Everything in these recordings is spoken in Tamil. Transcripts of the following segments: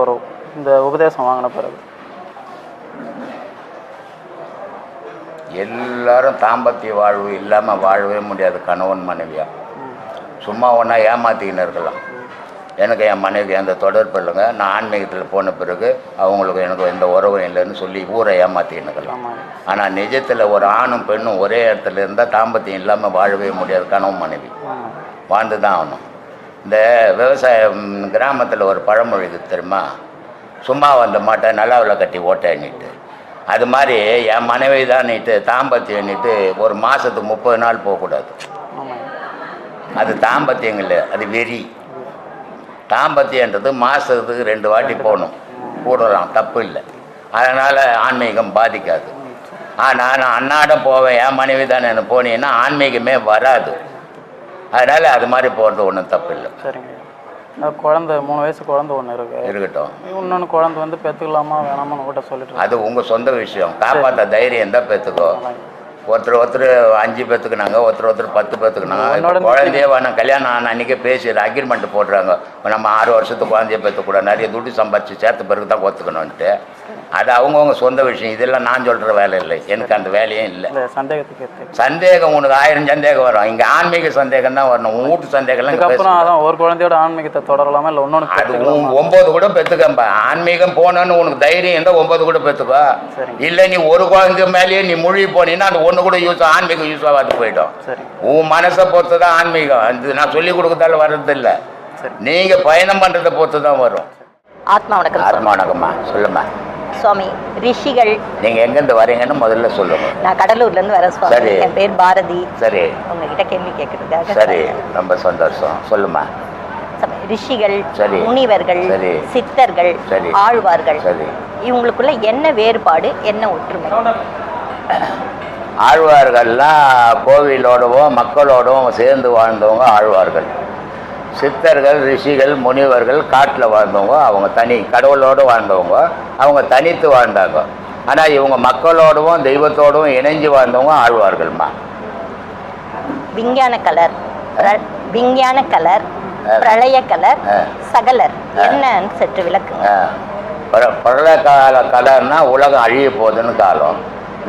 உறவு இந்த உபதேசம் வாங்கின பிறகு. எல்லாரும் தாம்பத்திய வாழ்வு இல்லாமல் வாழவே முடியாது கணவன் மனைவியா. சும்மா ஒன்றா ஏமாத்திக்கின்னு இருக்கலாம் எனக்கு என் மனைவி அந்த தொடர்பு இல்லைங்க. நான் ஆன்மீகத்தில் போன பிறகு அவங்களுக்கு எனக்கு எந்த உறவும் இல்லைன்னு சொல்லி ஊரை ஏமாத்திக்கின்னு இருக்கலாம் ஆனால் நிஜத்தில் ஒரு ஆணும் பெண்ணும் ஒரே இடத்துல இருந்தால் தாம்பத்தியம் இல்லாமல் வாழவே முடியாது கணவன் மனைவி. வாழ்ந்து தான் ஆகணும். இந்த விவசாயம் கிராமத்தில் ஒரு பழமொழி தெரியுமா? சும்மா வந்த மாட்டை நல்லாவில் கட்டி ஓட்டேன்னிட்டு. அது மாதிரி என் மனைவி தான் நீட்டு தாம்பத்தியம் நீட்டு ஒரு மாதத்துக்கு முப்பது நாள் போகக்கூடாது அது தாம்பத்தியம் இல்லை அது வெறி. தாம்பத்தியன்றது மாதத்துக்கு ரெண்டு வாட்டி போகணும். கூடலாம் தப்பு இல்லை. அதனால் ஆன்மீகம் பாதிக்காது. ஆனால் நான் அன்னாடம் போவேன் என் மனைவி தானே போனீங்கன்னா ஆன்மீகமே வராது. அதனால் அது மாதிரி போகிறது ஒன்றும் தப்பு இல்லை. சரிங்க. குழந்தை மூணு வயசு குழந்தை ஒன்று இருக்கு. இருக்கட்டும். இன்னொன்று குழந்தை வந்து பெற்றுக்கலாமா வேணாமான்னு உங்கள்கிட்ட சொல்லிட்டு. அது உங்கள் சொந்த விஷயம். காப்பாற்ற தைரியம் தான் பெற்றுக்கோ ஒருத்தர் ஒருத்தர் அஞ்சு பேத்துக்குனாங்க ஒருத்தர் ஒருத்தர் பத்து பேத்துக்குனாங்க. குழந்தைய வேணாம். கல்யாணம் ஆன அன்றைக்கே பேசி அக்ரிமெண்ட் போடுறாங்க. நம்ம ஆறு வருஷத்துக்கு குழந்தைய பெற்றுக்கூடாது நிறைய துட்டு சம்பாதிச்சு சேர்த்த பிறகு தான் ஒத்துக்கணுன்ட்டு அது அவங்கவுங்க சொந்த விஷயம். இதெல்லாம் நான் சொல்கிற வேலை இல்லை. எனக்கு அந்த வேலையும் இல்லை. சந்தேகத்துக்கு சந்தேகம் உனக்கு ஆயிரம் சந்தேகம் வரும். இங்கே ஆன்மீக சந்தேகம் தான் வரணும். வீட்டு சந்தேகம்லாம். அதான் ஒரு குழந்தையோட ஆன்மீகத்தை தொடரலாமா? இல்லை இன்னொன்று அது ஒன்பது கூட பெத்துக்கம்பா ஆன்மீகம் போனோன்னு உனக்கு தைரியம் இருந்தால் ஒன்பது கூட சரிங்க. இல்லை நீ ஒரு குழந்தை மேலேயே நீ மூழ்கி போனீங்கன்னா அந்த ஒன்று கூட யூஸ் ஆன்மீகம் யூஸ் ஆகாது போயிடும். சரி. உன் மனசை பொறுத்து தான் ஆன்மீகம். அது நான் சொல்லி கொடுக்கறதால வர்றதில்ல. நீங்கள் பயணம் பண்ணுறதை பொறுத்து தான் வரும். ஆத்மா வணக்கம். ஆத்மா வணக்கம்மா. சொல்லுமா சுவாமி ரிஷிகள். நீங்கள் எங்கேருந்து வரீங்கன்னு முதல்ல சொல்லுங்க. நான் கடலூர்ல இருந்து வரேன் சுவாமி. சரி. என் பேர் பாரதி. சரி. உங்ககிட்ட கேள்வி கேட்கறதுக்காக. சரி. ரொம்ப சந்தோஷம். சொல்லுமா. ரிஷிகள். முனிவர்கள். சித்தர்கள். ஆழ்வார்கள். இவங்களுக்குள்ள என்ன வேறுபாடு என்ன ஒற்றுமை? ஆழ்வார்கள்லாம் கோவிலோடவும் மக்களோடவும் சேர்ந்து வாழ்ந்தவங்க ஆழ்வார்கள். சித்தர்கள் ரிஷிகள் முனிவர்கள் காட்டில் வாழ்ந்தவங்க. அவங்க தனி கடவுளோடு வாழ்ந்தவங்க. அவங்க தனித்து வாழ்ந்தாங்க. ஆனால் இவங்க மக்களோடவும் தெய்வத்தோடவும் இணைஞ்சு வாழ்ந்தவங்க ஆழ்வார்கள்மா. விஞ்ஞான கலர். விஞ்ஞான கலர் பிரளய கலர். சகலர். என்னன்னு சற்று விளக்குங்க. பழைய கால கலர்னா உலகம் அழிய போகுதுன்னு காலம்.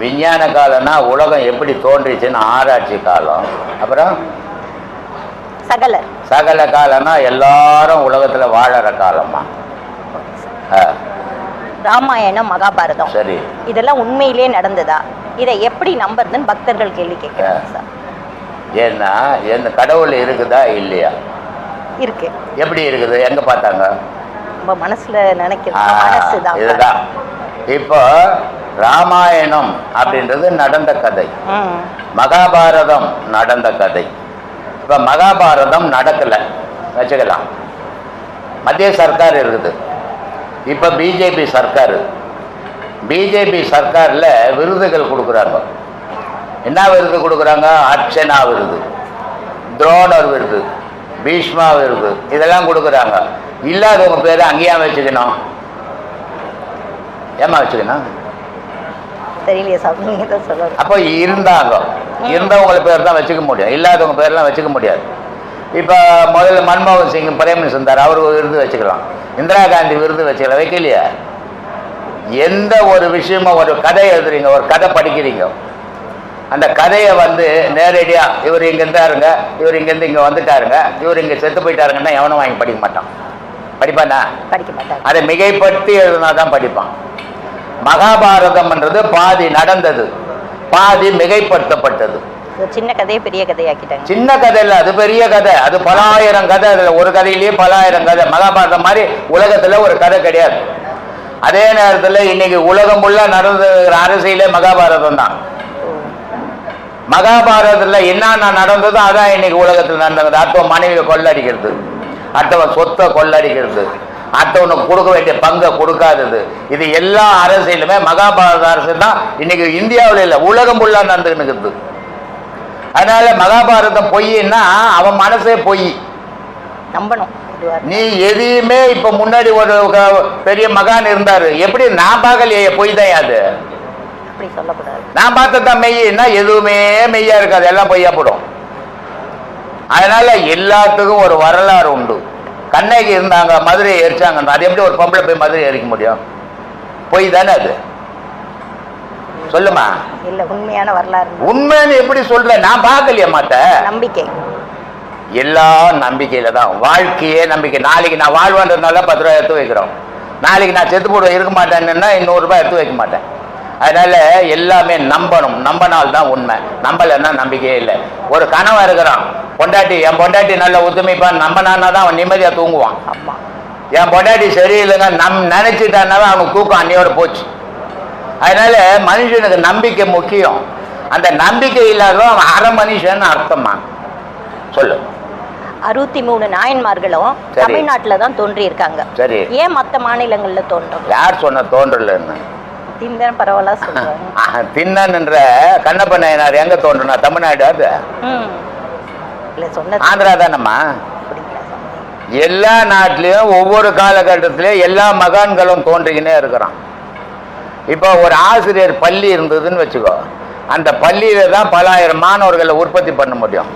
விஞ்ஞான காலம்னா உலகம் எப்படி தோன்றிச்சுன்னு ஆராய்ச்சி காலம். அப்புறம் சகலர் சகல காலம்னா எல்லாரும் உலகத்தில் வாழற காலமா ராமாயணம் மகாபாரதம். சரி. இதெல்லாம் உண்மையிலேயே நடந்ததா? இதை எப்படி நம்புறதுன்னு பக்தர்கள் கேள்வி கேட்கிறாங்க. சார். ஏன்னா எந்த கடவுள் இருக்குதா இல்லையா? இருக்கு. எப்படி இருக்குது? எங்க பார்த்தாங்க? நம்ம மனசுல மனசுதான். இதுதான். இப்போ ராமாயணம் அப்படின்றது நடந்த கதை. மகாபாரதம் நடந்த கதை. இப்போ மகாபாரதம் நடக்கலை. வச்சுக்கலாம். மத்திய சர்க்கார் இருக்குது. இப்போ பிஜேபி சர்க்கார். பிஜேபி சர்க்காரில் விருதுகள் கொடுக்குறாங்க. என்ன விருது கொடுக்குறாங்க? அர்ச்சனா விருது. துரோணர் விருது. பீஷ்மா விருது. இதெல்லாம் கொடுக்குறாங்க. இல்லாதவங்க பேர் அங்கேயா வச்சுக்கணும்? ஏமா வச்சுக்கணும்? தெரியலையே தான் சொல்லணும். அப்போ இருந்தாங்க இருந்தவங்கள பேர் தான் வச்சுக்க முடியும் இல்லாதவங்க பேர்லாம் வச்சுக்க முடியாது. இப்போ முதல்ல மன்மோகன் சிங் பிரைம் மினிஸ்டர் இருந்தார் அவர் விருது வச்சுக்கலாம். இந்திரா காந்தி விருது வச்சுக்கலாம் வைக்கலையா? எந்த ஒரு விஷயமும் ஒரு கதை எழுதுறீங்க ஒரு கதை படிக்கிறீங்க அந்த கதையை வந்து நேரடியாக இவர் இங்கே இருந்தாருங்க இவர் இங்கேருந்து இங்கே வந்துட்டாருங்க இவர் இங்கே செத்து போயிட்டாருங்கன்னா எவனும் வாங்கி படிக்க மாட்டான். படிப்பானா? படிக்க மாட்டாங்க அதை மிகைப்படுத்தி எழுதினா தான் படிப்பான். மகாபாரதம்ன்றது பாதி நடந்தது பாதி மிகைப்படுத்தப்பட்டது. சின்ன கதையை பெரிய கதையாக்கிட்டாங்க. சின்ன கதை இல்லை அது பெரிய கதை. அது பல ஆயிரம் கதை அதுல ஒரு கதையிலேயே பல ஆயிரம் கதை. மகாபாரதம் மாதிரி உலகத்துல ஒரு கதை கிடையாது. அதே நேரத்துல இன்னைக்கு உலகம் ஃபுல்லா நடந்த அரசியலே மகாபாரதம் தான். மகாபாரதத்துல என்னென்ன நடந்ததோ அதான் இன்னைக்கு உலகத்தில் நடந்தது. அடுத்தவன் மனைவியை கொள்ளடிக்கிறது. அடுத்தவன் சொத்தை கொள்ளடிக்கிறது. அடுத்தவனுக்கு கொடுக்க வேண்டிய பங்கை கொடுக்காதது. இது எல்லா அரசியலுமே மகாபாரத அரசியல் தான். இன்னைக்கு இந்தியாவில் இல்லை உலகம் ஃபுல்லா நடந்துக்கிட்டு அதனால மகாபாரதம் பொய்ன்னா அவன் மனசே பொய். நம்பணும். நீ எதையுமே இப்ப முன்னாடி ஒரு பெரிய மகான் இருந்தாரு. எப்படி? நான் பார்க்கலையே பொய் தான் அது. நான் பார்த்ததான் மெய்னா எதுவுமே மெய்யா இருக்காது. எல்லாம் பொய்யா போடும். அதனால எல்லாத்துக்கும் ஒரு வரலாறு உண்டு. கண்ணகி இருந்தாங்க மதுரையை எரிச்சாங்க அது எப்படி ஒரு பொம்பளை போய் மதுரை எரிக்க முடியும்? பொய் தானே அது? சொல்லுமா? இல்ல உண்மையான வரலாறு. உண்மைன்னு எப்படி சொல்ற? நான் பார்க்கலையே மாட்ட நம்பிக்கை. எல்லாம் நம்பிக்கையில தான். வாழ்க்கையே நம்பிக்கை. நாளைக்கு நான் வாழ்வேன்றதுனால பத்து ரூபாய் எடுத்து வைக்கிறோம். நாளைக்கு நான் செத்து போடுவேன் இருக்க மாட்டேன்னா இன்னொரு ரூபாய் எடுத்து வைக்க மாட்டேன். அதனால எல்லாமே நம்பணும். நம்பினால் தான் உண்மை. நம்பலைன்னா நம்பிக்கையே இல்லை. ஒரு கனவை இருக்கிறான். பொண்டாட்டி என் பொண்டாட்டி நல்ல ஒத்துமைப்பான் நம்பினான்னா தான் அவன் நிம்மதியா தூங்குவான். ஆமா என் பொண்டாட்டி சரியில்லைங்க நம் நினைச்சிட்டானாவே அவனுக்கு தூக்கம் அன்னையோட போச்சு. அதனால மனுஷனுக்கு நம்பிக்கை முக்கியம். அந்த நம்பிக்கை இல்லாதவன் அவன் அரை மனுஷன் அர்த்தமா சொல்லு. அறுபத்தி மூணு நாயன்மார்களும். தமிழ்நாட்டுல தான் தோன்றி இருக்காங்க சரி. ஏன் மத்த மாநிலங்கள்ல தோன்றும்? யார் சொன்ன தோன்றலன்னு? திந்தன் பரவாயில்ல சொல்றாங்க திண்ணன்ன்ற கண்ணப்ப நாயனார் எங்க தோன்றுனா தமிழ்நாடு அது? இல்ல சொன்னது ஆந்திரா தானம்மா? எல்லா நாட்டிலையும் ஒவ்வொரு காலகட்டத்திலையும் எல்லா மகான்களும் தோன்றிக்கினே இருக்கிறான். இப்போ ஒரு ஆசிரியர் பள்ளி இருந்ததுன்னு வச்சுக்கோ அந்த பள்ளியில தான் பலாயிரம் மாணவர்களை உற்பத்தி பண்ண முடியும்.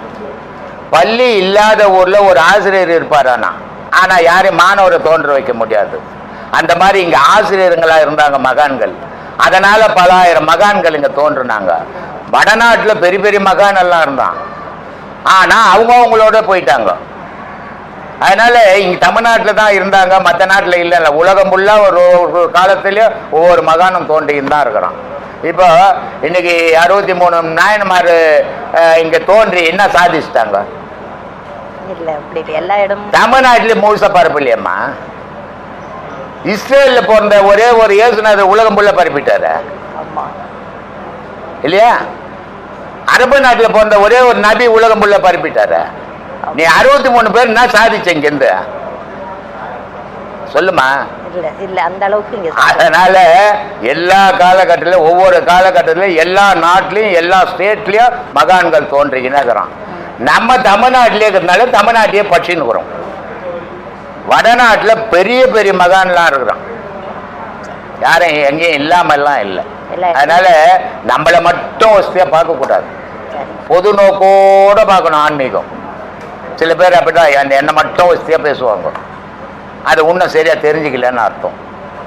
பள்ளி இல்லாத ஊர்ல ஒரு ஆசிரியர் இருப்பார் ஆனா ஆனா யாரையும் மாணவரை தோன்ற வைக்க முடியாது. அந்த மாதிரி இங்க ஆசிரியருங்களா இருந்தாங்க மகான்கள். அதனால பலாயிரம் மகான்கள் இங்க தோன்றுனாங்க. வடநாட்டுல பெரிய பெரிய மகான் எல்லாம் இருந்தான். ஆனா அவங்க அவங்களோட போயிட்டாங்க. அதனால இங்க தமிழ்நாட்டில் தான் இருந்தாங்க. மற்ற நாட்டில் இல்லை இல்லை. உலகம் ஃபுல்லாக ஒரு ஒரு காலத்திலயும் ஒவ்வொரு மகானும் தோன்றின்னு தான் இருக்கிறான். இப்போ இன்னைக்கு அறுபத்தி மூணு நாயன்மார் இங்க தோன்றி என்ன சாதிச்சிட்டாங்க? தமிழ்நாட்டிலே முழுசா பரப்பு இல்லையம்மா. இஸ்ரேல்ல பிறந்த ஒரே ஒரு இயேசுநாதர் உலகம் ஃபுல்லாக பரப்பிட்டாரு. இல்லையா? அரபு நாட்டில் பிறந்த ஒரே ஒரு நபி உலகம் ஃபுல்லாக பரப்பிட்டாரு. நீ அறுபத்தி மூணு பேர் என்ன சாதிச்ச இங்கேருந்து? சொல்லுமா? அதனால எல்லா காலகட்டத்திலும் ஒவ்வொரு காலகட்டத்திலும் எல்லா நாட்டிலையும் எல்லா ஸ்டேட்லயும் மகான்கள் தோன்றிக்கினே இருக்கிறான் நம்ம தமிழ்நாட்டிலே இருக்கிறதுனால தமிழ்நாட்டையே பட்சின்னுக்குறோம் வடநாட்டுல பெரிய பெரிய மகான்லாம் இருக்கிறான். யாரும் எங்கேயும் இல்லாமல்லாம் இல்லை. அதனால நம்மளை மட்டும் வசதியா பார்க்க கூடாது. சரி. பொது நோக்கோட பார்க்கணும் ஆன்மீகம். சில பேர் அப்படிதான் அந்த என்னை மட்டும் வசதியா பேசுவாங்க. அது இன்னும் சரியா தெரிஞ்சுக்கலன்னு அர்த்தம்.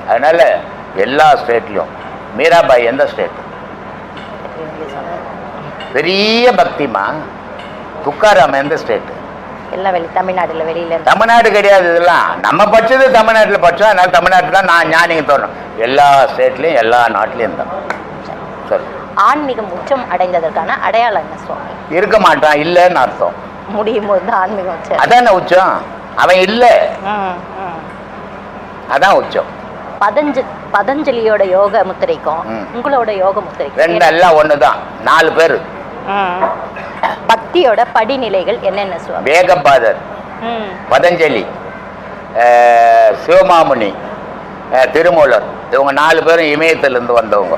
அதனால எல்லா ஸ்டேட்லையும் மீராபாய் எந்த ஸ்டேட். பெரிய பக்திமா? துக்காராம் எந்த ஸ்டேட் எல்லாம் வெளி தமிழ்நாடுல வெளியில இருந்து. தமிழ்நாடு கிடையாது இதெல்லாம். நம்ம படிச்சது தமிழ்நாட்டில் படிச்சோம் அதனால தமிழ்நாட்டில் தான் நான் ஞானிங்க தோணும். எல்லா ஸ்டேட்லையும் எல்லா நாட்டிலையும் தான் சரி. ஆன்மீகம் உச்சம் அடைந்ததற்கான அடையாளம் என்ன சுவாமி? இருக்க மாட்டான் இல்லைன்னு அர்த்தம். முடியும் போது தான் ஆன்மீகம் உச்சம். அதானே உச்சம்? அவன் இல்லை. அதான் உச்சம். பதஞ்ச பதஞ்சலியோட யோக முத்திரைக்கும். உங்களோட யோக முத்திரைக்கும் ரெண்டு எல்லாம் ஒன்று தான் நாலு பேர். பக்தியோட படிநிலைகள் என்னென்ன சுவாமி? வேகபாதர் பதஞ்சலி சிவமாமுனி திருமூலர். இவங்க நாலு பேரும் இமயத்திலிருந்து வந்தவங்க.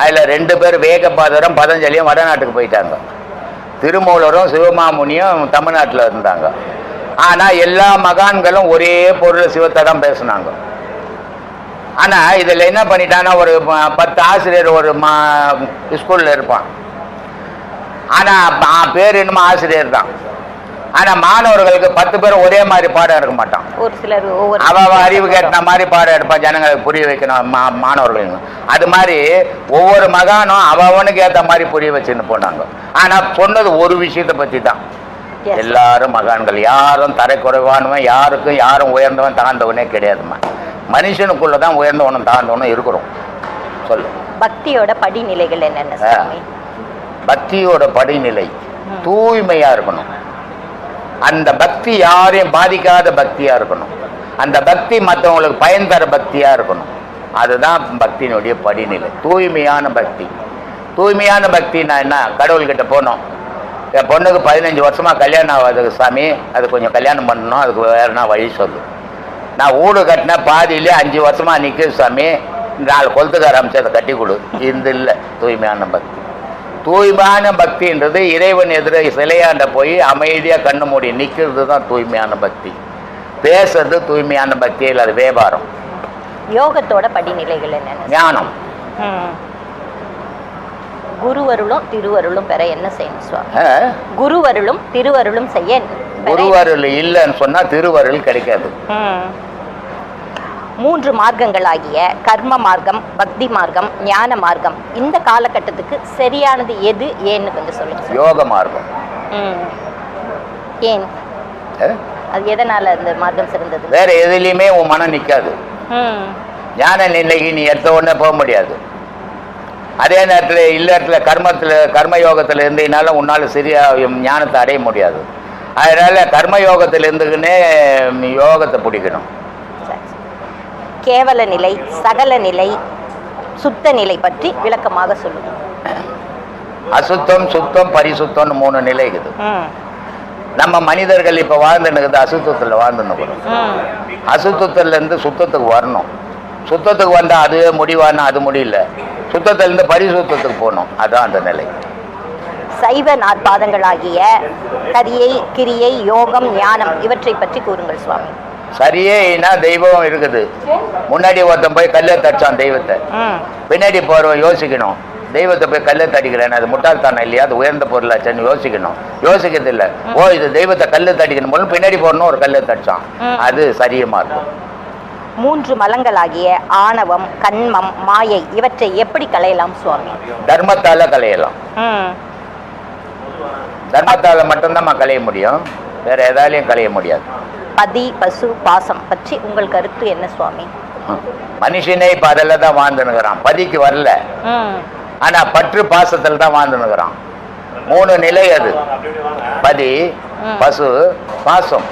அதில் ரெண்டு பேர் வேகபாதரும் பதஞ்சலியும் வடநாட்டுக்கு போயிட்டாங்க. திருமூலரும் சிவமாமுனியும் தமிழ்நாட்டில் இருந்தாங்க. ஆனால் எல்லா மகான்களும் ஒரே பொருள் சிவத்தை தான் பேசுனாங்க. ஆனால் இதில் என்ன பண்ணிட்டான்னா ஒரு பத்து ஆசிரியர் ஒரு மா ஸ்கூலில் இருப்பான். ஆனால் பேர் என்னமோ ஆசிரியர் தான். ஆனால் மாணவர்களுக்கு பத்து பேரும் ஒரே மாதிரி பாடம் எடுக்க மாட்டான். ஒரு சிலர் ஒவ்வொரு அவ அறிவு கேட்ட மாதிரி பாடம் எடுப்பான் ஜனங்களுக்கு புரிய வைக்கணும் மாணவர்களுக்கு அது மாதிரி ஒவ்வொரு மகானும் அவ அவனுக்கு ஏற்ற மாதிரி புரிய வச்சுன்னு போனாங்க. ஆனா சொன்னது ஒரு விஷயத்தை பத்தி தான். எல்லாரும் மகான்கள். யாரும் தரைக்குறைவானவன் யாருக்கும் யாரும் உயர்ந்தவன் தாழ்ந்தவனே கிடையாதும்மா. மனுஷனுக்குள்ள தான் உயர்ந்தவனும் தாழ்ந்தவனும் இருக்கிறோம். சொல்லு. பக்தியோட படிநிலைகள் என்னென்ன பக்தியோட படிநிலை. தூய்மையாக தூய்மையா இருக்கணும். அந்த பக்தி யாரையும் பாதிக்காத பக்தியா இருக்கணும். அந்த பக்தி மற்றவங்களுக்கு பயன் தர பக்தியா இருக்கணும். அதுதான் பக்தியினுடைய படிநிலை. தூய்மையான பக்தி. தூய்மையான பக்தினா என்ன? கடவுள்கிட்ட போனோம். என் பொண்ணுக்கு பதினஞ்சு வருஷமா கல்யாணம் ஆகாது சாமி. அது கொஞ்சம் கல்யாணம் பண்ணணும். அதுக்கு வேறனா வழி சொல்லு. நான் வீடு கட்டின பாதியிலே அஞ்சு வருஷமா நிற்குது சாமி. நாலு கொளுத்துக்கார அமைச்சு அதை கட்டி கொடு. இது இல்லை. தூய்மையான பக்தி. தூய்மையான பக்தின்றது இறைவன் எதிர சிலையாண்ட போய் அமைதியாக கண்ணு மூடி நிற்கிறது தான் தூய்மையான பக்தி பேசுறது தூய்மையான பக்தி இல்லை அது வியாபாரம் யோகத்தோட படிநிலைகள் என்னென்ன ஞானம். குருவருளும் திருவருளும் பெற என்ன செய்யணும் சுவாமி? குருவருளும் திருவருளும் செய்ய குருவருள் இல்லைன்னு சொன்னா திருவருள் கிடைக்காது. மூன்று மார்க்கங்களாகிய கர்ம மார்க்கம் பக்தி மார்க்கம் ஞான மார்க்கம் இந்த காலகட்டத்துக்கு சரியானது எது ஏன்னு கொஞ்சம் சொல்லுங்க. யோக மார்க்கம். ஏன்? அது எதனால அந்த மார்க்கம் சிறந்தது வேற எதுலையுமே உன் மனம் நிக்காது. ஞான நிலைக்கு நீ எடுத்த உடனே போக முடியாது அதே நேரத்தில் இல்ல இடத்துல கர்மத்தில் கர்ம யோகத்தில் இருந்தீங்கனால உன்னால் சரியா ஞானத்தை அடைய முடியாது அதனால கர்ம யோகத்தில் இருந்துக்கினே நீ யோகத்தை பிடிக்கணும். கேவல நிலை சகல நிலை சுத்த நிலை பற்றி விளக்கமாக சொல்லுங்க அசுத்தம் சுத்தம் பரிசுத்தம்னு மூணு நிலை இருக்குது. நம்ம மனிதர்கள் இப்போ வாழ்ந்துனுக்குது அசுத்தத்தில் வாழ்ந்துன்னுக்குறோம் ம். அசுத்தத்திலேருந்து சுத்தத்துக்கு வரணும். சுத்தத்துக்கு வந்தால் அதுவே முடிவானா அது முடியல. சுத்தத்திலேருந்து பரிசுத்தத்துக்கு போகணும். அதான் அந்த நிலை. சைவ நாற்பாதங்களாகிய கரியை கிரியை யோகம் ஞானம் இவற்றை பற்றி கூறுங்கள் சுவாமி. சரியேனா தெய்வம் இருக்குது. முன்னாடி ஒருத்தன் போய் கல்லை தடிச்சான் தெய்வத்தை. பின்னாடி போகிறவன் யோசிக்கணும். தெய்வத்தை போய் கல்லை தடிக்கிறேன் அது முட்டாள்தானம் இல்லையா? அது உயர்ந்த பொருளாச்சுன்னு யோசிக்கணும். யோசிக்கிறது இல்லை. ஓ இது தெய்வத்தை கல்லு தடிக்கணும் பின்னாடி போறணும் ஒரு கல்லை தடிச்சான். அது சரியமா இருக்கும். மூன்று மலங்களாகிய ஆணவம் கண்மம் மாயை இவற்றை எப்படி களையலாம் சுவாமி? தர்மத்தால கலையலாம். தர்மத்தால மட்டும்தான் கலைய முடியும். வேற எதாலையும் கலைய முடியாது. பதி பசு பாசம் பற்றி உங்கள் கருத்து என்ன சுவாமி. மனுஷனே இப்ப அதில் தான் வாழ்ந்துனுக்குறான் பதிக்கு வரல. ஆனா பற்று பாசத்தில் தான் வாழ்ந்துனுக்குறான் மூணு நிலை அது. பதி. பசு பாசம்.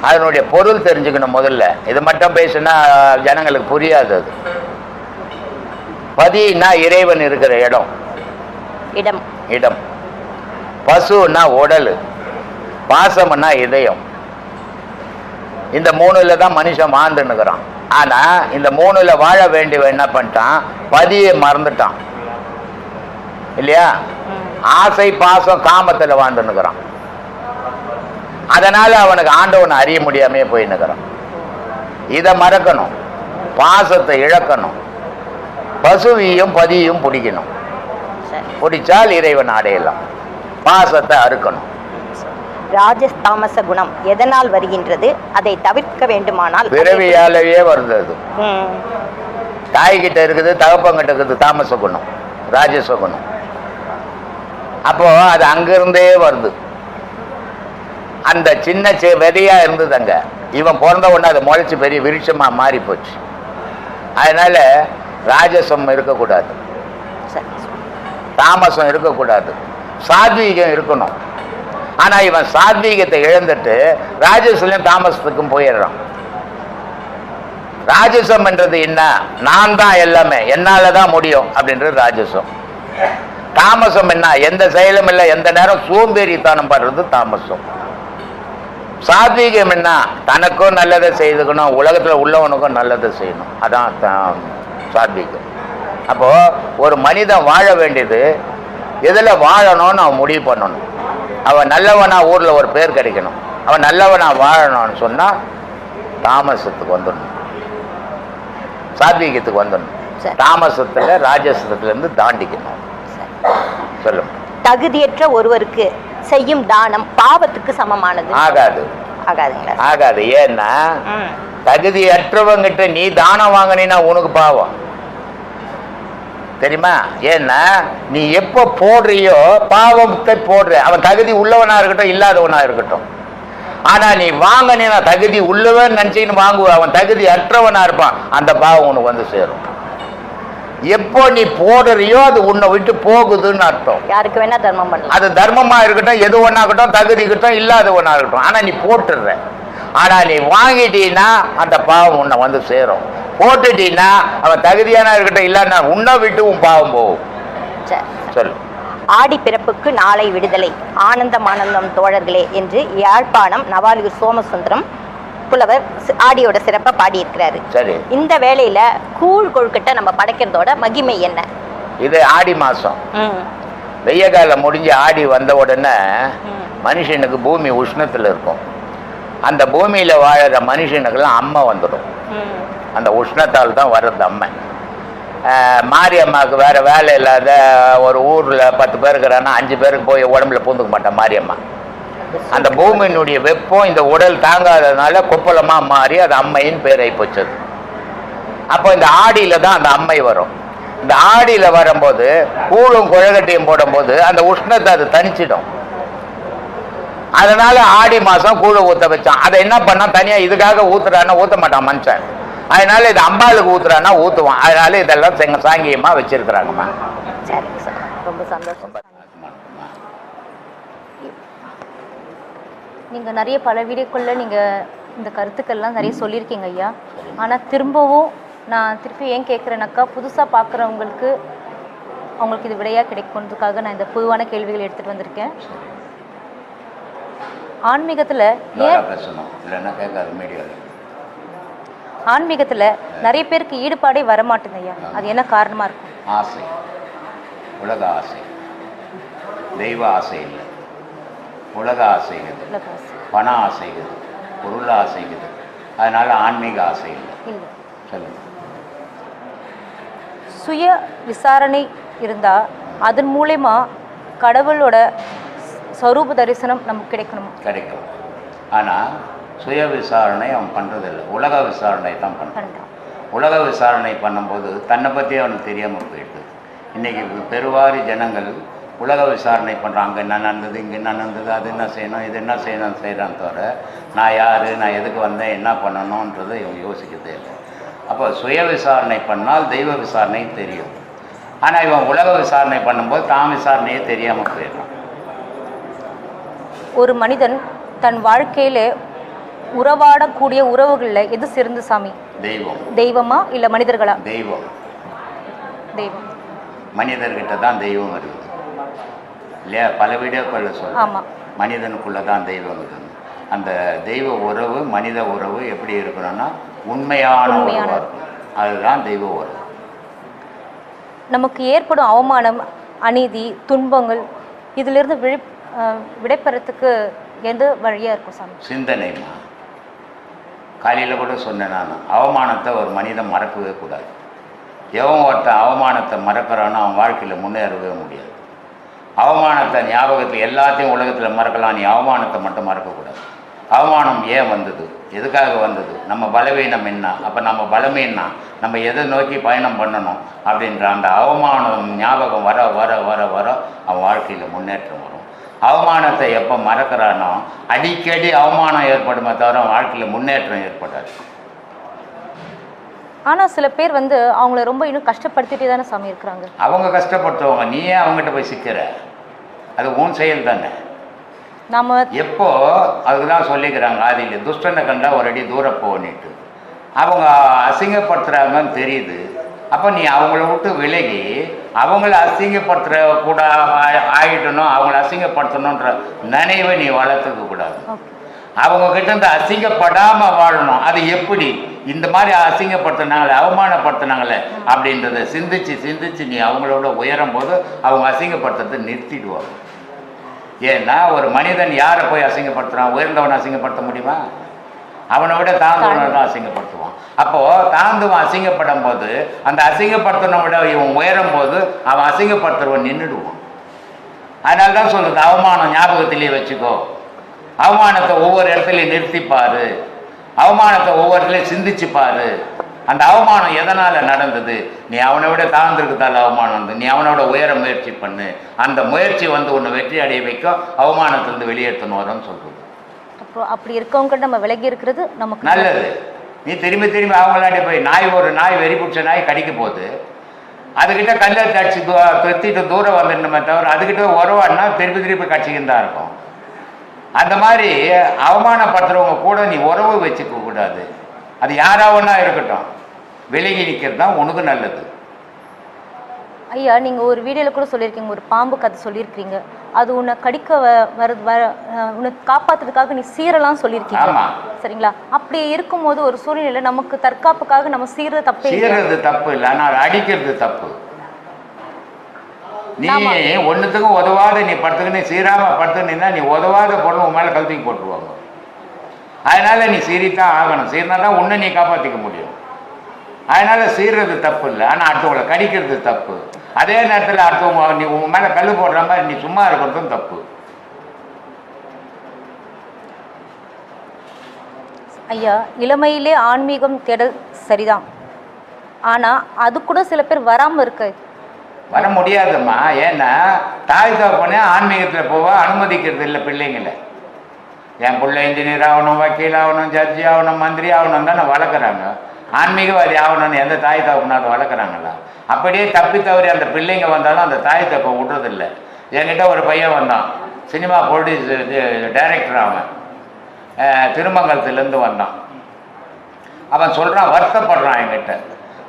அதனுடைய பொருள் தெரிஞ்சுக்கணும் முதல்ல. இது மட்டும் பேசுனா ஜனங்களுக்கு புரியாது அது. பதினா இறைவன் இருக்கிற இடம். இடம். இடம். பசுன்னா உடல். பாசம்னா இதயம். இந்த மூணுல தான் மனுஷன் வாழ்ந்துன்னுக்குறான். ஆனா இந்த மூணுல வாழ வேண்டியவன் என்ன பண்ணிட்டான்? பதியை மறந்துட்டான். இல்லையா. ஆசை பாசம் காமத்துல வாழ்ந்துன்னுக்குறான். அதனால அவனுக்கு ஆண்டவனை அறிய முடியாமே போயின்னுக்குறான். இதை மறக்கணும். பாசத்தை இழக்கணும். பசுவியும் பதியும் பிடிக்கணும். பிடிச்சால் இறைவன் அடையலாம். பாசத்தை அறுக்கணும். ராஜஸ்தாமச குணம் எதனால் வருகின்றது? அதை தவிர்க்க வேண்டுமானால் அது ம். தாய்கிட்ட இருக்குது தகப்பங்கிட்ட இருக்குது தாமச குணம் ராஜச குணம். அப்போ அது அங்கிருந்தே வருது. அந்த சின்ன செ விதையா இருந்தது அங்க. இவன் பிறந்த உடனே அது முளைச்சி பெரிய விருட்சமா மாறி போச்சு அதனால ராஜசம் இருக்கக்கூடாது. தாமசம் இருக்கக்கூடாது. சாத்வீகம் இருக்கணும். ஆனா இவன் சாத்வீகத்தை இழந்துட்டு ராஜசலையும் தாமசத்துக்கும் போயிடுறான். ராஜசம் என்றது என்ன? நான் தான் எல்லாமே. என்னால தான் முடியும் அப்படின்றது ராஜசம் தாமசம் என்ன? எந்த செயலும் இல்லை. எந்த நேரம் சோம்பேறித்தனம் படுறது தாமசம். சாத்வீகம் என்ன? தனக்கும் நல்லதை செய்துக்கணும். உலகத்துல உள்ளவனுக்கும் நல்லதை செய்யணும். அதான் தா- சாத்வீகம். அப்போ ஒரு மனிதன் வாழ வேண்டியது எதுல வாழணும்னு அவன் முடிவு பண்ணணும். அவன் நல்லவனா ஊர்ல ஒரு பேர் கிடைக்கணும். அவன் நல்லவனா வாழணும்னு சொன்னா தாமசத்துக்கு வந்துடணும். சாத்வீகத்துக்கு வந்துடணும். தாமசத்துல ராஜசத்துல இருந்து தாண்டிக்கணும். சொல்லும் தகுதியற்ற ஒருவருக்கு செய்யும் தானம் பாவத்துக்கு சமமானது. ஆகாது. ஆகாதுங்களா ஆகாது. ஏன்னா. தகுதியற்றவங்கிட்ட நீ தானம் வாங்கினீன்னா உனக்கு பாவம். தெரியுமா? ஏன்னா நீ எப்போ போடுறியோ பாவத்தை போடுற. அவன் தகுதி உள்ளவனா இருக்கட்டும் இல்லாதவனா இருக்கட்டும். ஆனா நீ வாங்கினா தகுதி உள்ளவன் நினைச்சின்னு வாங்குவ. அவன் தகுதி அற்றவனா இருப்பான். அந்த பாவம் உனக்கு வந்து சேரும். எப்போ நீ போடுறியோ அது உன்னை விட்டு போகுதுன்னு அர்த்தம். யாருக்கு வேணா தர்மம் பண்ணலாம். அது தர்மமா இருக்கட்டும் எது ஒண்ணாகட்டும் தகுதி இருக்கட்டும் இல்லாதவனா இருக்கட்டும். ஆனா நீ போட்டுடுற. ஆனா நீ வாங்கிட்டீன்னா அந்த பாவம் உன்னை வந்து சேரும். போட்டுட்டீன்னா அவன் தகுதியான இருக்கட்டும் இல்லைன்னா உன்னை விட்டு உன் பாவம் போகும். சொல்லு ஆடி பிறப்புக்கு நாளை விடுதலை. ஆனந்தம் ஆனந்தம் தோழர்களே என்று யாழ்ப்பாணம் நவாலியூர் சோமசுந்தரம் புலவர் ஆடியோட சிறப்பை பாடியிருக்கிறாரு. இந்த வேளையில கூழ் கொழுக்கட்டை நம்ம படைக்கிறதோட மகிமை என்ன? இது ஆடி மாசம். வெய்ய காலம் முடிஞ்சு ஆடி வந்த உடனே. மனுஷனுக்கு பூமி உஷ்ணத்துல இருக்கும். அந்த பூமியில வாழற மனுஷனுக்கெல்லாம் அம்மை வந்துடும். அந்த உஷ்ணத்தால் தான் வர்றது அம்மை. மாரியம்மாவுக்கு வேற வேலை இல்லாத ஒரு ஊர்ல பத்து பேர் இருக்கிறான்னா அஞ்சு பேருக்கு போய் உடம்புல பூந்துக்க மாட்டான் மாரியம்மா. அந்த பூமியினுடைய வெப்பம் இந்த உடல் தாங்காததுனால கொப்பளமா மாறி அது அம்மையின் பேரை போச்சது. அப்போ இந்த ஆடியில தான் அந்த அம்மை வரும். இந்த ஆடியில வரும்போது கூழும் குழகட்டையும் போடும்போது அந்த உஷ்ணத்தை அது தணிச்சிடும். அதனால ஆடி மாசம் கூழ ஊத்த வச்சான். அதை என்ன பண்ணா தனியா இதுக்காக ஊத்துறான்னா ஊத்த மாட்டான் மனுஷன். அதனால இது அம்பாளுக்கு ஊத்துறான்னா ஊத்துவான். அதனால இதெல்லாம் செங்க சாங்கியமா வச்சிருக்கிறாங்கம்மா. சரிங்க சார். ரொம்ப சந்தோஷம். நீங்கள் நிறைய பல வீடியோக்குள்ள நீங்கள் இந்த கருத்துக்கள்லாம் நிறைய சொல்லியிருக்கீங்க ஐயா. ஆனால் திரும்பவும் நான் திருப்பி ஏன் கேட்குறேனாக்கா புதுசாக பார்க்குறவங்களுக்கு அவங்களுக்கு இது விடையாக கிடைக்குன்றதுக்காக நான் இந்த பொதுவான கேள்விகள் எடுத்துகிட்டு வந்திருக்கேன். ஆன்மீகத்தில் ஏன் பேசணும். இல்லைன்னா கேட்காது மீடியாவில் ஆன்மீகத்தில் நிறைய பேருக்கு ஈடுபாடே வரமாட்டேங்குது ஐயா. அது என்ன காரணமாக இருக்கும்? ஆசை. உலக ஆசை. தெய்வ ஆசை இல்லை. உலக ஆசைகிறது. பண ஆசைகிறது பொருள் ஆசைகிறது அதனால ஆன்மீக ஆசை இல்லை. இல்லை. சொல்லுங்க. சுய விசாரணை இருந்தால் அதன் மூலயமா கடவுளோட ஸ்வரூப தரிசனம் நமக்கு கிடைக்கணும்? கிடைக்கும். ஆனால் சுய விசாரணை அவன் பண்ணுறதில்லை உலக விசாரணை தான் பண்ணுறான் உலக விசாரணை பண்ணும்போது தன்னை பற்றி அவனுக்கு தெரியாமல் போயிடுது. இன்றைக்கி பெருவாரி ஜனங்கள் உலக விசாரணை பண்ணுறான் அங்கே என்ன நடந்தது இங்கே என்ன நடந்தது அது என்ன செய்யணும் இது என்ன செய்யணும் செய்கிறான் தவிர நான் யார் நான் எதுக்கு வந்தேன் என்ன பண்ணணுன்றதை இவங்க யோசிக்கிறதே இல்லை. அப்போ சுய விசாரணை பண்ணால் தெய்வ விசாரணை தெரியும். ஆனால் இவன் உலக விசாரணை பண்ணும்போது தான் விசாரணையே தெரியாமல் போயிடுறான். ஒரு மனிதன் தன் வாழ்க்கையில உறவாடக்கூடிய உறவுகளில் எது சிறந்த சாமி? தெய்வம். தெய்வமா இல்லை மனிதர்களா? தெய்வம். தெய்வம். மனிதர்கிட்ட தான் தெய்வம் இருக்குது இல்லையா? பல வீடியோக்களில் சொல்ல ஆமாம் மனிதனுக்குள்ளே தான் தெய்வம் இருக்குது அந்த தெய்வ உறவு மனித உறவு எப்படி இருக்கணும்னா உண்மையான உறவாக இருக்கும் அதுதான் தெய்வ உறவு. நமக்கு ஏற்படும் அவமானம் அநீதி துன்பங்கள் இதிலிருந்து விழி விடைபெறத்துக்கு எந்த வழியாக இருக்கும் சாமி? சிந்தனைமா. காலையில் கூட சொன்னேன் நான் அவமானத்தை ஒரு மனிதன் மறக்கவே கூடாது. எவன் ஒருத்தன் அவமானத்தை மறக்கிறானோ அவன் வாழ்க்கையில் முன்னேறவே முடியாது. அவமானத்தை ஞாபகத்தில் எல்லாத்தையும் உலகத்தில் மறக்கலாம் நீ அவமானத்தை மட்டும் மறக்கக்கூடாது. அவமானம் ஏன் வந்தது? எதுக்காக வந்தது? நம்ம பலவீனம் என்ன? அப்போ நம்ம பலமே நம்ம எதை நோக்கி பயணம் பண்ணணும் அப்படின்ற அந்த அவமானம் ஞாபகம் வர வர வர வர அவன் வாழ்க்கையில் முன்னேற்றம் வரும். அவமானத்தை எப்போ மறக்கிறானோ அடிக்கடி அவமானம் ஏற்படுமே தவிர வாழ்க்கையில் முன்னேற்றம் ஏற்படாது. ஆனால் சில பேர் வந்து அவங்கள ரொம்ப இன்னும் கஷ்டப்படுத்திட்டே தானே சாமி இருக்கிறாங்க. அவங்க கஷ்டப்பட்டவங்க நீ ஏன் அவங்ககிட்ட போய் சிக்கிற. அது உன் செயல் தானே. நாம எப்போ அதுக்கு தான் சொல்லிக்கிறாங்க ஆதியில் துஷ்டனை கண்டா ஒரு அடி தூரம் போனிட்டு அவங்க அசிங்கப்படுத்துகிறாங்கன்னு தெரியுது. அப்போ நீ அவங்கள விட்டு விலகி அவங்கள அசிங்கப்படுத்துகிற கூட ஆ- ஆயிடணும் அவங்கள அசிங்கப்படுத்தணுன்ற நினைவை நீ வளர்த்துக்க கூடாது. அவங்க கிட்ட இருந்து அசிங்கப்படாம வாழணும். அது எப்படி? இந்த மாதிரி அசிங்கப்படுத்தினாங்களே அவமானப்படுத்தினாங்களே அப்படின்றத சிந்திச்சு சிந்திச்சு நீ அவங்களோட உயரும் போது அவங்க அசிங்கப்படுத்துறதை நிறுத்திடுவாங்க. ஏன்னா ஒரு மனிதன் யாரை போய் அசிங்கப்படுத்துறான்? உயர்ந்தவனை அசிங்கப்படுத்த முடியுமா? அவனை விட தாழ்ந்தவனை தான் அசிங்கப்படுத்துவான். அப்போ தாழ்ந்தவன் அசிங்கப்படும் போது அந்த அசிங்கப்படுத்தின விட இவன் உயரும் போது அவன் அசிங்கப்படுத்துறவன் நின்றுடுவான். அதனால தான் சொல்றது அவமானம் ஞாபகத்திலேயே வச்சுக்கோ. அவமானத்தை ஒவ்வொரு இடத்துலையும் நிறுத்திப்பாரு. அவமானத்தை ஒவ்வொரு இடத்துலையும் சிந்திச்சு அந்த அவமானம் எதனால் நடந்தது? நீ அவனை விட தாழ்ந்திருக்குதால் அவமானம் வந்து நீ அவனோட உயர முயற்சி பண்ணு. அந்த முயற்சி வந்து உன்னை வெற்றி அடைய வைக்க அவமானத்திலிருந்து வெளியேற்றணும் வரும்னு சொல்கிறது ஸோ அப்படி இருக்கவங்க நம்ம விலகி இருக்கிறது நமக்கு நல்லது. நீ திரும்பி திரும்பி அவங்களாட்டி போய் நாய் ஒரு நாய் வெறி பிடிச்ச நாய் கடிக்க போகுது. அதுகிட்ட கல்லை தடிச்சு தூ தொத்திட்டு தூரம் வந்துடணுமே தவிர அதுகிட்ட உறவாடினா திருப்பி திருப்பி கட்சிக்கின்னு தான் இருக்கும். அந்த மாதிரி அவமானப்படுத்துறவங்க கூட நீ உறவு வச்சுக்க கூடாது. அது யாராவன்னா இருக்கட்டும். விலகி நிற்கிறது தான் உனக்கு நல்லது. ஐயா நீங்க ஒரு வீடியோல கூட சொல்லியிருக்கீங்க ஒரு பாம்பு கதை சொல்லியிருக்கீங்க. அது உன்னை கடிக்க வ- வருது வர அஹ், உன்னை காப்பாத்துறதுக்காக நீ சீரெல்லாம் சொல்லியிருக்கீங்க. சரிங்களா? அப்படி இருக்கும்போது ஒரு சூழ்நிலையில நமக்கு தற்காப்புக்காக நம்ம சீர தப்பே. சீர்றது தப்பு இல்லை ஆனால் அடிக்கிறது தப்பு. நீ. ஒன்றுத்துக்கும் உதவாத நீ படுத்துக்கின்னு சீராம படுத்துக்கினா நீ உதவாத பொருள் உன் மேலே கழுத்துக்கு போட்டுருவாங்க. அதனால நீ சீரித்தான் ஆகணும். சீர்னா தான் உன்னை நீ காப்பாற்றிக்க முடியும். அதனால சீர்றது தப்பு இல்லை ஆனால் அடுத்தவங்களை கடிக்கிறது தப்பு. அதே நேரத்தில் அடுத்தவங்க நீ உன் மேலே கல் போடுற மாதிரி நீ சும்மா இருக்கிறதும் தப்பு. ஐயா இளமையிலே ஆன்மீகம் தேடல் சரிதான். ஆனால் அது கூட சில பேர் வராமல் இருக்கு. வர முடியாதும்மா. ஏன்னா தாய் தகப்பனே ஆன்மீகத்தில் போக அனுமதிக்கிறது இல்லை பிள்ளைங்களை. என் பிள்ளை இன்ஜினியர் ஆகணும் வக்கீல் ஆகணும் ஜட்ஜி ஆகணும் மந்திரி ஆகணும் தானே வளர்க்குறாங்க. ஆன்மீகவாதி ஆகணும்னு எந்த தாய் தகப்பனாவது வளர்க்குறாங்களா? அப்படியே தப்பி தவறி அந்த பிள்ளைங்க வந்தாலும் அந்த தாய் தப்பை விடுறதில்லை. என்கிட்ட ஒரு பையன் வந்தான். சினிமா ப்ரொடியூஸ் டைரக்டர் அவன். திருமங்கலத்துலேருந்து வந்தான். அவன் சொல்கிறான் வருத்தப்படுறான் என்கிட்ட.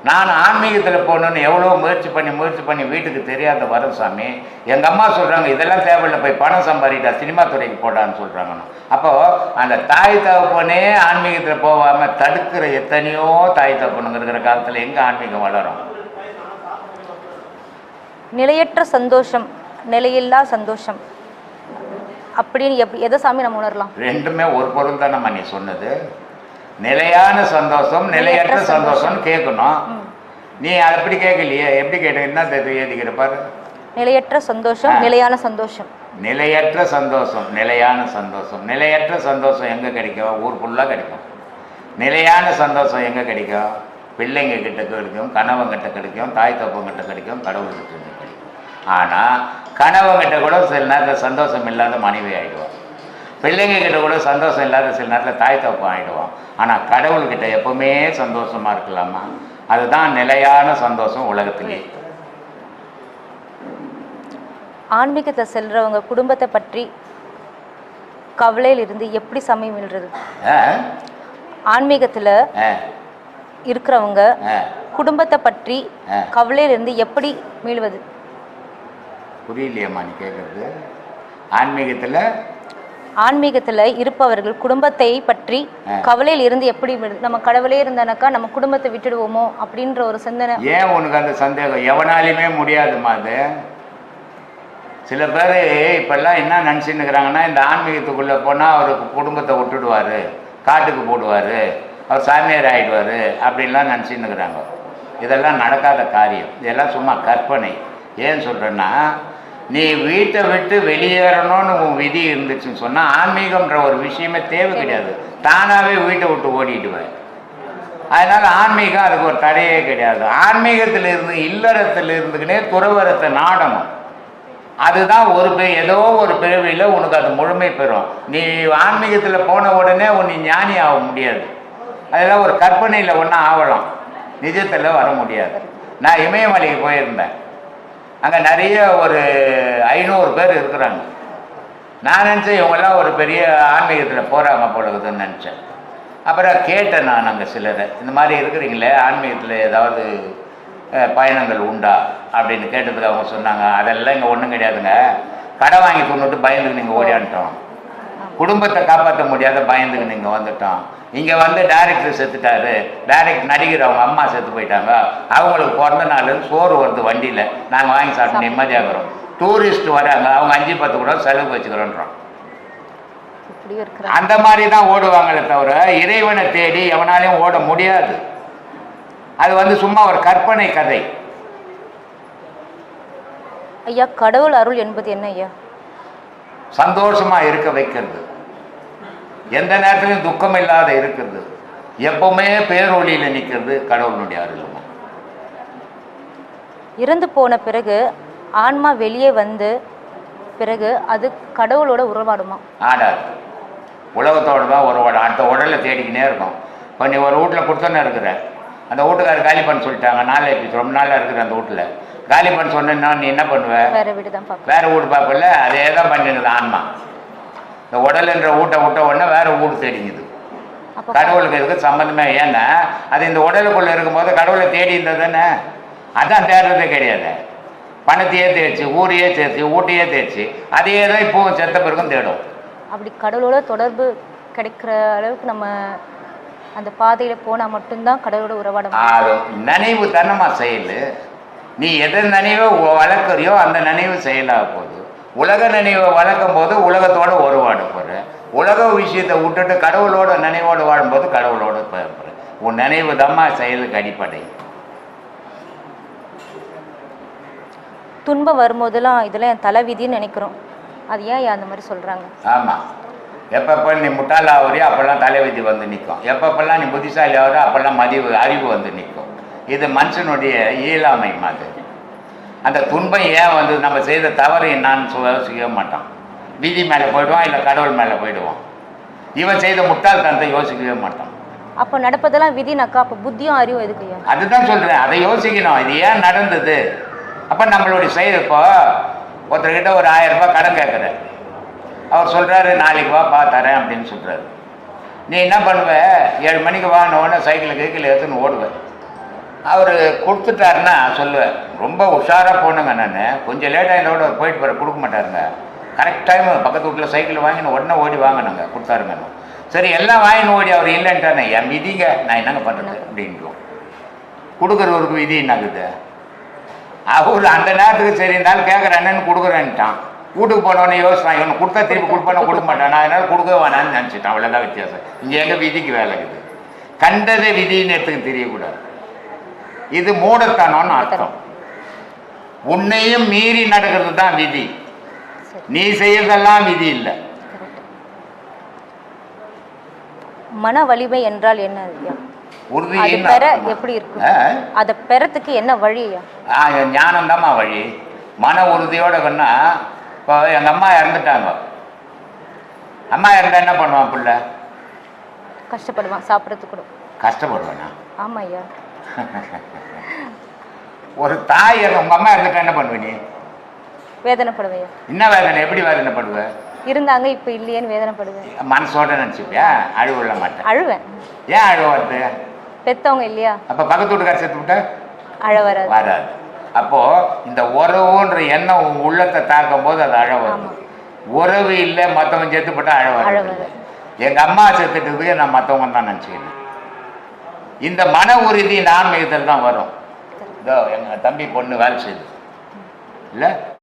நான் ஆன்மீகத்தில் போகணுன்னு எவ்வளோ முயற்சி பண்ணி முயற்சி பண்ணி வீட்டுக்கு தெரியாத வரும் சாமி எங்கள் அம்மா சொல்கிறாங்க இதெல்லாம் தேவையில்லை போய் பணம் சம்பாதிட்டா சினிமா துறைக்கு போடான்னு சொல்கிறாங்கன்னு அப்போது அந்த தாய் தகப்பனே ஆன்மீகத்தில் போகாமல் தடுக்கிற எத்தனையோ தாய் தகப்பனுங்கிற காலத்தில் எங்கே ஆன்மீகம் வளரும்? நிலையற்ற சந்தோஷம் நிலையில்லா சந்தோஷம். அப்படின்னு எப்படி எதை சாமி நம்ம உணரலாம்? ரெண்டுமே ஒரு பொருள் தானம்மா நீ சொன்னது. நிலையான சந்தோஷம் நிலையற்ற நிலையற்ற சந்தோஷம். கேட்கணும். நீ அதை எப்படி கேட்கலையே? எப்படி கேட்ட என்ன எழுதிக்கிற பாரு. நிலையற்ற சந்தோஷம். நிலையான சந்தோஷம். நிலையற்ற சந்தோஷம் நிலையான சந்தோஷம். நிலையற்ற சந்தோஷம் எங்கே கிடைக்கும்? ஊர் ஃபுல்லாக கிடைக்கும். நிலையான சந்தோஷம் எங்கே கிடைக்கும்? பிள்ளைங்க கிட்ட கிடைக்கும் கணவங்கிட்ட கிடைக்கும் தாய் தப்பங்கிட்ட கிடைக்கும் கடவுள்கிட்ட கிடைக்கும். ஆனால் கணவங்கிட்ட கூட சில நேரத்தில் சந்தோஷம் இல்லாத மனைவி ஆகிடுவான் பிள்ளைங்க கிட்ட கூட சந்தோஷம் இல்லாத சில நேரத்தில் தாய் தப்பம் ஆகிடுவான் ஆனால் கடவுள்கிட்ட எப்பவுமே சந்தோஷமாக இருக்கலாமா? அதுதான் நிலையான சந்தோஷம் உலகத்திலே. ஆன்மீகத்தை செல்றவங்க குடும்பத்தை பற்றி கவலையில் இருந்து எப்படி சமயம் விழுறது ஆ? ஆன்மீகத்துல இருக்கிறவங்க குடும்பத்தை பற்றி ஆ. கவலையில் இருந்து எப்படி மீள்வது? புரியலையம்மா நீ கேட்குறது ஆன்மீகத்தில்? ஆன்மீகத்துல இருப்பவர்கள் குடும்பத்தை பற்றி. கவலையில் இருந்து எப்படி நம்ம கடவுளே இருந்தானாக்கா நம்ம குடும்பத்தை விட்டுடுவோமோ அப்படின்ற ஒரு சிந்தனை. ஏன் உனக்கு அந்த சந்தேகம்? எவனாலையுமே முடியாதும்மா அது. சில பேர் இப்பெல்லாம் என்ன நினச்சின்னுக்கிறாங்கன்னா இந்த ஆன்மீகத்துக்குள்ளே போனால் அவருக்கு குடும்பத்தை விட்டுடுவார் காட்டுக்கு போடுவார் அவர் சாமியார் ஆகிடுவார் அப்படின்லாம் நினச்சின்னுக்கிறாங்க. இதெல்லாம் நடக்காத காரியம். இதெல்லாம் சும்மா கற்பனை. ஏன் சொல்கிறேன்னா நீ வீட்டை விட்டு வெளியேறணும்னு உன் விதி இருந்துச்சுன்னு சொன்னால் ஆன்மீகம்ன்ற ஒரு விஷயமே தேவை கிடையாது. தானாகவே வீட்டை விட்டு ஓடிடுவேன் அதனால் ஆன்மீகம் அதுக்கு ஒரு தடையே கிடையாது. ஆன்மீகத்தில் இருந்து இல்லறத்தில் இருந்துக்கினே துறவரத்தை நாடணும். அதுதான் ஒரு பே ஏதோ ஒரு பிறவியில் உனக்கு அது முழுமை பெறும். நீ ஆன்மீகத்தில் போன உடனே உன்னை ஞானி ஆக முடியாது. அதெல்லாம் ஒரு கற்பனையில் ஒன்றும் ஆகலாம். நிஜத்தில் வர முடியாது. நான் இமயமலைக்கு போயிருந்தேன். அங்கே நிறைய ஒரு ஐநூறு பேர் இருக்கிறாங்க. நான் நினச்சேன் இவங்கெல்லாம் ஒரு பெரிய ஆன்மீகத்தில் போகிறாங்க போலகுதுன்னு நினச்சேன். அப்புறம் கேட்டேன் நான் அங்கே சிலரை இந்த மாதிரி இருக்கிறீங்களே ஆன்மீகத்தில் ஏதாவது பயணங்கள் உண்டா? அப்படின்னு கேட்டதுக்கு அவங்க சொன்னாங்க அதெல்லாம் இங்கே ஒன்றும் கிடையாதுங்க. கடை வாங்கி கொண்டுட்டு பயந்துக்கு நீங்கள் ஓடியான்ட்டோம் குடும்பத்தை காப்பாற்ற முடியாத பயந்துக்கு நீங்கள் வந்துட்டோம். இங்கே வந்து டைரக்டர் செத்துட்டாரு. டைரக்ட் நடிகர் அவங்க அம்மா செத்து போயிட்டாங்க. அவங்களுக்கு பிறந்த நாள் சோறு வருது வண்டியில். நாங்கள் வாங்கி சாப்பிட்டு நிம்மதியாகிறோம். டூரிஸ்ட் வராங்க. அவங்க அஞ்சு பத்து கூட செலவு வச்சுக்கிறோன்றோம் அந்த மாதிரி தான் ஓடுவாங்களே தவிர இறைவனை தேடி எவனாலையும் ஓட முடியாது. அது வந்து சும்மா ஒரு கற்பனை கதை. ஐயா கடவுள் அருள் என்பது என்ன ஐயா? சந்தோஷமா இருக்க வைக்கிறது. எந்த நேரத்திலும் துக்கம் இல்லாத இருக்கிறது. எப்பவுமே பேரொழியில நிற்கிறது கடவுளுடைய அருள்மா? இறந்து போன பிறகு ஆன்மா வெளியே வந்து பிறகு அது கடவுளோட உறவாடுமா? ஆடாது. உலகத்தோட தான் உட- அடுத்த உடலை தேடிக்கினே இருக்கும் இப்போ நீ ஒரு வீட்டில் கொடுத்தோன்னே இருக்கிற. அந்த வீட்டுக்காரர் காலி பண்ண சொல்லிட்டாங்க. நாளை இப்போ ரொம்ப நாளாக இருக்கிற அந்த வீட்டில். காலி பண்ண சொன்னா நீ என்ன பண்ணுவ? வேற வீடு தான் வேற வீடு பார்ப்பல அதே தான் பண்ணிடுது ஆன்மா. இந்த உடலுன்ற வீட்டை விட்ட உடனே வேற தெரிஞ்சுது அப்போ கடவுளுக்கு இதுக்கு சம்மந்தமே ஏன்னா அது இந்த உடலுக்குள்ள இருக்கும்போது கடவுளை தேடி இருந்தது தானே? அதான் தேடுறதே கிடையாது. பணத்தையே தேய்ச்சி ஊரையே தேய்ச்சி ஊட்டையே தேய்ச்சி அதே தான் இப்போவும் செத்த பிறகும் தேடும். அப்படி கடவுளோட தொடர்பு கிடைக்கிற அளவுக்கு நம்ம அந்த பாதையில போனா மட்டும்தான் கடவுளோட உறவாட முடியும் அது நினைவு தானம்மா செயல். நீ எதை நினைவை வளர்க்குறியோ அந்த நினைவு செயலாக போகுது. உலக நினைவை வளர்க்கும் போது உலகத்தோட உறவாட போகிற உலக விஷயத்தை விட்டுட்டு கடவுளோட நினைவோடு வாழும்போது கடவுளோட போகிற உன் நினைவு தாம்மா செயலுக்கு அடிப்படை. துன்பம் வரும்போதெல்லாம் இதெல்லாம் என் தலைவிதின்னு நினைக்கிறோம். அது ஏன் அந்த மாதிரி சொல்றாங்க? ஆமாம் எப்பப்போ நீ முட்டாள் ஆகுறியோ அப்போல்லாம் தலைவிதி வந்து நிற்கும் எப்பப்பெல்லாம் நீ புத்திசாலி ஆகுறோ அப்போல்லாம் மதிவு அறிவு வந்து நிற்கும் இது மனுஷனுடைய இயலாமை மாதிரி. அந்த துன்பம் ஏன் வந்து நம்ம செய்த தவறு என்னான்னு சொல்ல யோசிக்கவே மாட்டான். விதி மேலே போயிடுவான் இல்லை கடவுள் மேலே போயிடுவான். இவன் செய்த முட்டாள்தனத்தை யோசிக்கவே மாட்டான். அப்போ நடப்பதெல்லாம் விதினாக்கா அப்போ புத்தியும் அறிவும் எதுக்கு அதுதான் சொல்கிறேன் அதை யோசிக்கணும். இது ஏன் நடந்தது? அப்போ நம்மளுடைய செயல் இப்போ ஒருத்தர்கிட்ட ஒரு ஆயிரம் ரூபாய் கடன் கேட்குற அவர் சொல்கிறாரு நாளைக்கு வா பா தரேன் அப்படின்னு சொல்கிறாரு நீ என்ன பண்ணுவ? ஏழு மணிக்கு வாங்கினோடனே சைக்கிள் கைக்கில் எடுத்துன்னு ஓடுவேன் அவர் கொடுத்துட்டாருன்னா சொல்லுவேன் ரொம்ப உஷாராக போனுங்க நான். கொஞ்சம் லேட்டாக இதோட போயிட்டு போகிற கொடுக்க மாட்டாருங்க. கரெக்ட் டைம் பக்கத்து வீட்டில் சைக்கிள் வாங்கின்னு உடனே ஓடி வாங்கினாங்க கொடுத்தாருங்க. சரி எல்லாம் வாங்கின்னு ஓடி அவர் இல்லைன்ட்டானே என் விதிங்க நான் என்னங்க பண்ணுறது அப்படின்ட்டு கொடுக்குறவருக்கு விதி என்னக்குது அவர் அந்த நேரத்துக்கு சரி இருந்தாலும் கேட்குறேன்னு கொடுக்குறேன்ட்டான். வீட்டுக்கு போனவொடனே யோசிச்சான் இவனை கொடுத்தா திருப்பி கொடுப்பான? கொடுக்க மாட்டான். நான் என்னால் கொடுக்க வேணான்னு நினச்சிட்டேன். அவ்வளோதான் வித்தியாசம். இங்கே எங்கே விதிக்கு வேலை இருக்குது? கண்டதை விதின்னு எடுத்துக்க தெரியக்கூடாது. இது மூடத்தனம்னு அர்த்தம். உன்னையும் மீறி நடக்கிறது தான் விதி. நீ செய்யறதெல்லாம் விதி இல்லை. மன வலிமை என்றால் என்ன ஐயா? உறுதியின் பெற? எப்படி இருக்கும்? அதை பெறத்துக்கு என்ன வழி ஐயா? ஆ ஞானம்தாம்மா வழி. மன உறுதியோட கண்ணா இப்போ எங்கள் அம்மா இறந்துட்டாங்க. அம்மா இறந்தா என்ன பண்ணுவான் பிள்ளை? கஷ்டப்படுவான் சாப்பிட்றதுக்கு கூட. கஷ்டப்படுவேனா? ஆமா ஐயா. ஒரு தாய் உங்கள் அம்மா இறந்துட்டா என்ன பண்ணுவ நீ? வேதனைப்படுவேன். என்ன வேதனை? எப்படி வேதனைப்படுவ? இருந்தாங்க இப்போ இல்லையேன்னு வேதனைப்படுவேன். மனசோட நினச்சிப்பியா? அழுவிட மாட்டேன். அழுவேன். ஏன் அழுவ வருது பெத்தவங்க இல்லையா? அப்போ பக்கத்து வீட்டுக்கார சேர்த்து விட்டா? அழ வராது. வராது. அப்போ இந்த உறவுன்ற எண்ணம் உன் உள்ளத்தை தாக்கும் போது அது அழ வரும் உறவு இல்லை மற்றவன் செத்துப்பட்டா அழ அழ வராது எங்க அம்மா செத்துட்டதுக்கு நான் மற்றவங்க தான் நினச்சிக்கிறேன் இந்த மன உறுதி இந்த ஆன்மீகத்தில் தான் வரும். இதோ எங்கள் தம்பி பொண்ணு வேலை செய்யுது இல்லை?